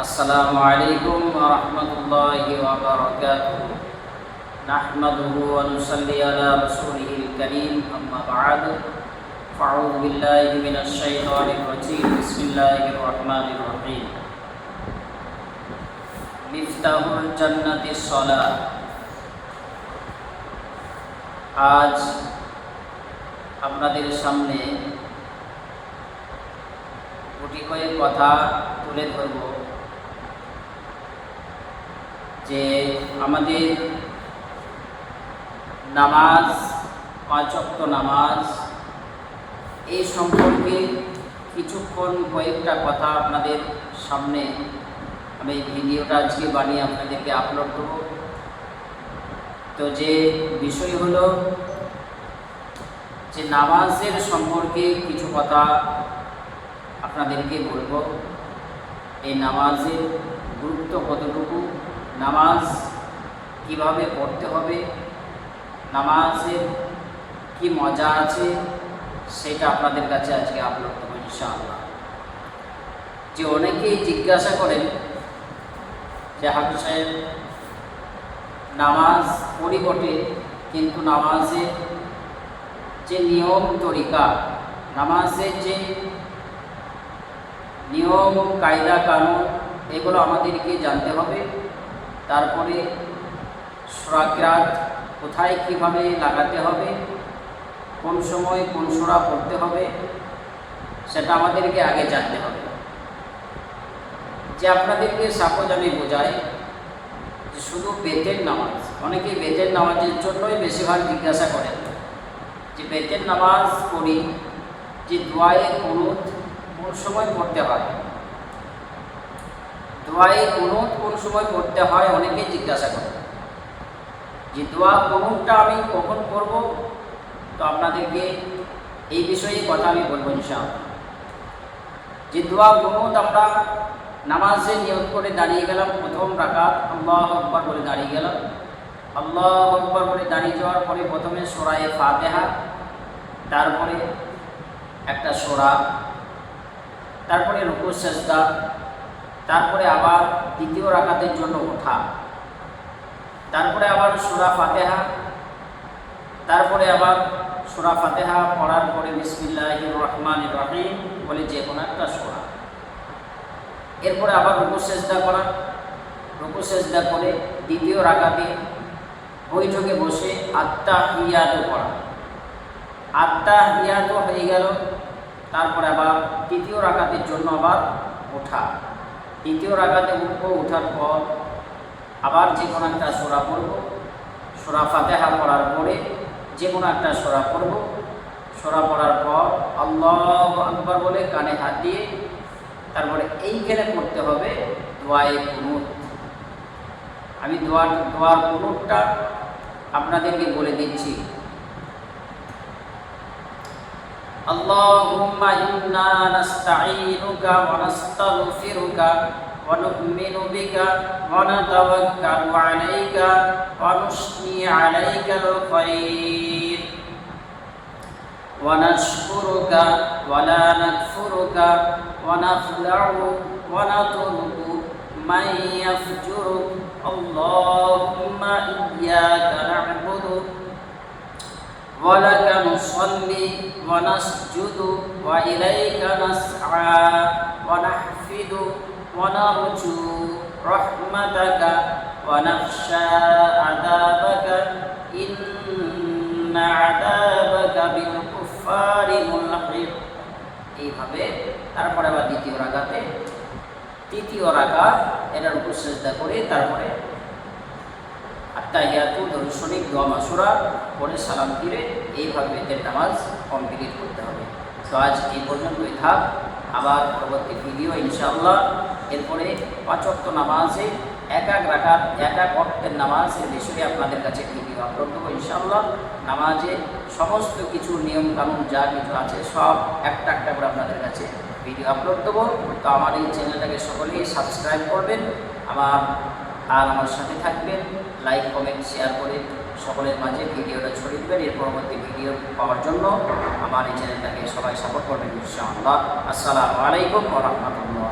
السلام عليكم ورحمة الله وبركاته نحمده ونصلي على رسوله الكريم أما بعد فأعوذ بالله من الشيطان الرجيم بسم الله الرحمن الرحيم مفتاح الجنة الصلاة আজ আপনাদের সামনে গুটি কয়েক কথা তুলে ধরব যে আমাদের নামাজ, পাঁচক্ত নামাজ এই সম্পর্কে কিছুক্ষণ কয়েকটা কথা আপনাদের সামনে আমি ভিডিওটা আজকে বানিয়ে আপনাদেরকে আপলোড করব। তো যে বিষয় হলো যে নামাজের সম্পর্কে কিছু কথা আপনাদেরকে বলব। এই নামাজের গুরুত্ব কতটুকু? নামাজ কীভাবে পড়তে হবে নামাজের কি মজা আছে, সেটা আপনাদের কাছে আজকে আপলোড করব ইনশাআল্লাহ। যে অনেকেই জিজ্ঞাসা করেন যে হাফিজ সাহেব, নামাজ পরিবটে কিন্তু নামাজে যে নিয়ম তরিকা নামাজের যে নিয়ম, কায়দা, কানুন, এগুলো আমাদেরকে জানতে হবে। তারপরে সুরাকরাত কোথায় কীভাবে লাগাতে হবে? কোন সময় কোন সুরা পড়তে হবে? সেটা আমাদেরকে আগে জানতে হবে। যে আপনাদেরকে সাপোজ আমি বোঝাই যে শুধু বেতের নামাজ অনেকে বেতের নামাজের জন্যই বেশিরভাগ জিজ্ঞাসা করেন যে বেতের নামাজ পড়ি, যে দোয়ায়ে কুনুত কোন সময় পড়তে হয়? দোয়ায়ে কুনুত কোন সময় পড়তে হয় অনেকে জিজ্ঞাসা করে। যে দোয়া কুনুতটা আমি কখন করব? তো আপনাদেরকে এই বিষয়ে কথা আমি বলব ইনশাআল্লাহ। যে দোয়া কুনুত আমরা নামাজে নিয়ত করে দাঁড়িয়ে গেলাম, প্রথম রাকাত আল্লাহ আকবর বলে দাঁড়িয়ে গেলাম। আল্লাহ আকবর বলে দাঁড়িয়ে যাওয়ার পরে প্রথমে সোরায়ে ফাতেহা, তারপরে একটা সোরা, তারপরে রুকু, সেজদা তারপরে আবার দ্বিতীয় রাকাতের জন্য ওঠা। তারপরে আবার সুরা ফাতেহা। তারপরে আবার সুরা ফাতেহা পড়ার পরে বিসমিল্লাহ রহমান রহিম বলে যে কোনো একটা সোরা। এরপরে আবার রুকু সেজদা করা। রুকু সেজদা করে দ্বিতীয় রাকাতে বৈঠকে বসে আত্মা হিয়াত করা আত্মা হিয়াত হয়ে গেল। তারপরে আবার তৃতীয় রাকাতের জন্য আবার ওঠা। তৃতীয় রাগাতে উঠবো ওঠার পর আবার যে কোনো একটা সোরা পড়ব। সোরা ফাতেহা পড়ার পরে যে কোনো একটা সোরা পড়ব। সোরা পড়ার পর আল্লাহ আকবর বলে কানে হাত দিয়ে তারপরে এইখানে করতে হবে দোয়ায়ে কুনুত। আমি দোয়ার দোয়ার কুনুতটা আপনাদেরকে বলে দিচ্ছি। اللهم إنا نستعينك ونستغفرك ونؤمن بك ونتوكل عليك ونثني عليك الخير. ونشكرك ولا نكفرك ونخلع ونترك من يفجرك. اللهم إياك نعبد ولك نصلي ونسجد وإليك نسعى ونحفد ونرجو رحمتك ونخشى عذابك إن عذابك بالكفار ملحق এইভাবে তারপরে আবার দ্বিতীয় রাগাতে তৃতীয় রাগাত এটার উপর চেষ্টা করে তারপরে আত্মাহিয়াতু দর্শনিক দোয়া মাসুরা, পরে সালাম ফিরে এইভাবে বেতের নামাজ কমপ্লিট করতে হবে। তো আজ এই পর্যন্তই থাক। আবার পরবর্তী ভিডিও ইনশাআল্লাহ। এরপরে পাঁচক্ত নামাজে এক এক রাখাত এক এক অর্থের নামাজ নামাজের বিষয়ে আপনাদের কাছে ভিডিও আপলোড দেবো ইনশাআল্লাহ। নামাজে সমস্ত কিছু নিয়ম কানুন যা কিছু আছে, সব একটা একটা করে আপনাদের কাছে ভিডিও আপলোড দেবো তো আমার এই চ্যানেলটাকে সকলেই সাবস্ক্রাইব করবেন। আমার আর আমার সাথে থাকবেন লাইক কমেন্ট শেয়ার করে সকলের মাঝে ভিডিওটা ছড়িয়ে দেবেন। এর পরবর্তী ভিডিও পাওয়ার জন্য আমার এই চ্যানেলটাকে সবাই সাপোর্ট করবেন, ইনশাআল্লাহ। আসসালামু আলাইকুম রাহমাতুল্লাহ।